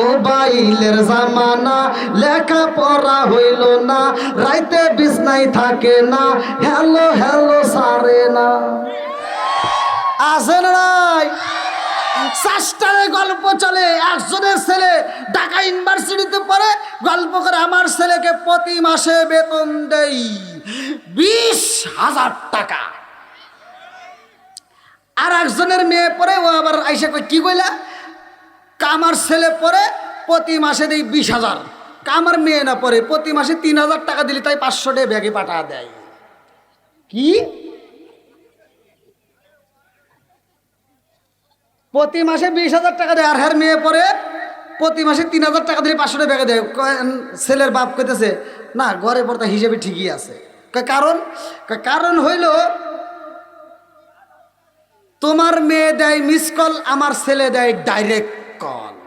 মোবাইলের জামানা লেখা পড়া হইল না, রাইতে বিছনাই থাকে না, হ্যালো হ্যালো, সারে না। আসেন নাই। চাষটারে গল্প চলে, একজনের ছেলে ঢাকা ইউনিভার্সিটিতে পড়ে, গল্প করে আমার ছেলেকে প্রতি মাসে বেতন দেই বিশ হাজার টাকা। আর একজনের মেয়ে পরে ও আবার আইসা কই কি কইলা? কামার ছেলে পরে প্রতি মাসে দেই বিশ হাজার। কামার মেয়ে না পরে প্রতি মাসে তিন হাজার টাকা দিলে তাই পাঁচশো টাকা ব্যাগে পাঠা দেয়। কি? প্রতি মাসে বিশ হাজার টাকা দেয়। আর হ্যার মেয়ে পরে প্রতি মাসে তিন হাজার টাকা দিলে পাঁচশো টাকা ব্যাগে দেয়। ছেলের বাপ কইতেছে, না, ঘরে পড়তা হিসেবে ঠিকই আছে। কারণ? কারণ হইল, তোমার মেয়ে দেয় মিস কল আমার ছেলে দেয় ডাইরেক্ট কল